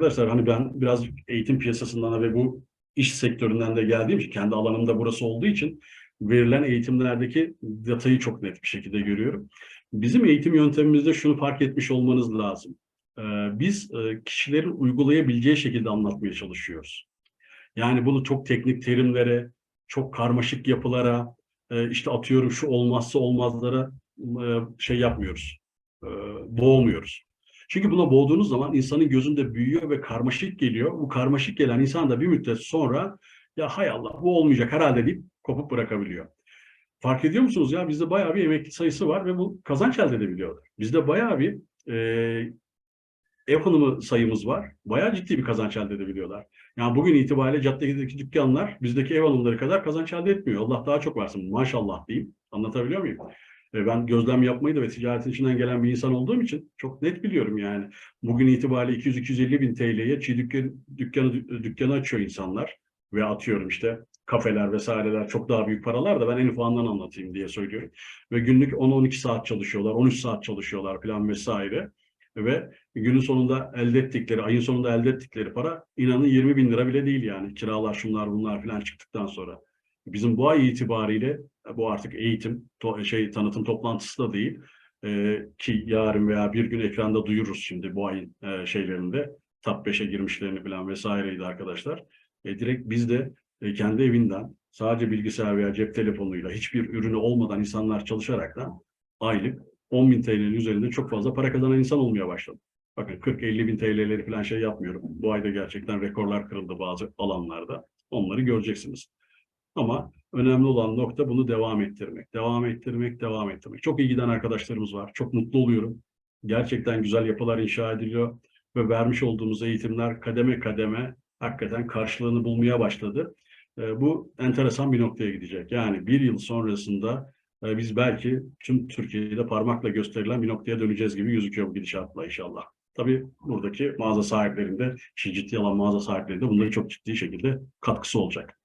Arkadaşlar hani ben biraz eğitim piyasasından ve bu iş sektöründen de geldiğim için kendi alanımda burası olduğu için verilen eğitimlerdeki datayı çok net bir şekilde görüyorum. Bizim eğitim yöntemimizde şunu fark etmiş olmanız lazım. Ee, Biz e, kişilerin uygulayabileceği şekilde anlatmaya çalışıyoruz. Yani bunu çok teknik terimlere, çok karmaşık yapılara, e, işte atıyorum şu olmazsa olmazlara e, şey yapmıyoruz. Boğmuyoruz. Çünkü buna boğduğunuz zaman insanın gözünde büyüyor ve karmaşık geliyor. Bu karmaşık gelen insan da bir müddet sonra ya hay Allah bu olmayacak herhalde deyip kopup bırakabiliyor. Fark ediyor musunuz ya bizde bayağı bir emekli sayısı var ve bu kazanç elde edebiliyorlar. Bizde bayağı bir e, ev hanımı sayımız var. Bayağı ciddi bir kazanç elde edebiliyorlar. Yani bugün itibariyle caddedeki dükkanlar bizdeki ev hanımları kadar kazanç elde etmiyor. Allah daha çok versin maşallah diyeyim. Anlatabiliyor muyum? Ben gözlem yapmayı da ve ticaretin içinden gelen bir insan olduğum için çok net biliyorum yani. Bugün itibariyle 200-250 bin TL'ye çiğ dükkanı, dükkanı, dükkanı açıyor insanlar. Ve atıyorum işte kafeler vesaireler çok daha büyük paralar da ben en ufağından anlatayım diye söylüyorum. Ve günlük 10-12 saat çalışıyorlar, 13 saat çalışıyorlar falan vesaire. Ve günün sonunda elde ettikleri, ayın sonunda elde ettikleri para inanın 20 bin lira bile değil yani. Kiralar şunlar bunlar falan çıktıktan sonra. Bizim bu ay itibariyle bu artık eğitim, to- şey tanıtım toplantısı da değil. Ee, ki yarın veya bir gün ekranda duyururuz şimdi bu ayın e, şeylerinde. Top 5'e girmişlerini falan vesaireydi arkadaşlar. E, direkt biz de e, kendi evinden sadece bilgisayar veya cep telefonuyla hiçbir ürünü olmadan insanlar çalışaraktan aylık 10 bin TL'nin üzerinde çok fazla para kazanan insan olmaya başladı. Bakın 40-50 bin TL'leri falan şey yapmıyorum. Bu ayda gerçekten rekorlar kırıldı bazı alanlarda. Onları göreceksiniz. Ama önemli olan nokta bunu devam ettirmek. Devam ettirmek, devam ettirmek. Çok iyi giden arkadaşlarımız var. Çok mutlu oluyorum. Gerçekten güzel yapılar inşa ediliyor ve vermiş olduğumuz eğitimler kademe kademe hakikaten karşılığını bulmaya başladı. E, Bu enteresan bir noktaya gidecek. Yani bir yıl sonrasında e, biz belki tüm Türkiye'de parmakla gösterilen bir noktaya döneceğiz gibi gözüküyor bu gidişatla inşallah. Tabii buradaki mağaza sahiplerinde, ciddi alan mağaza sahiplerinde bunların çok ciddi şekilde katkısı olacak.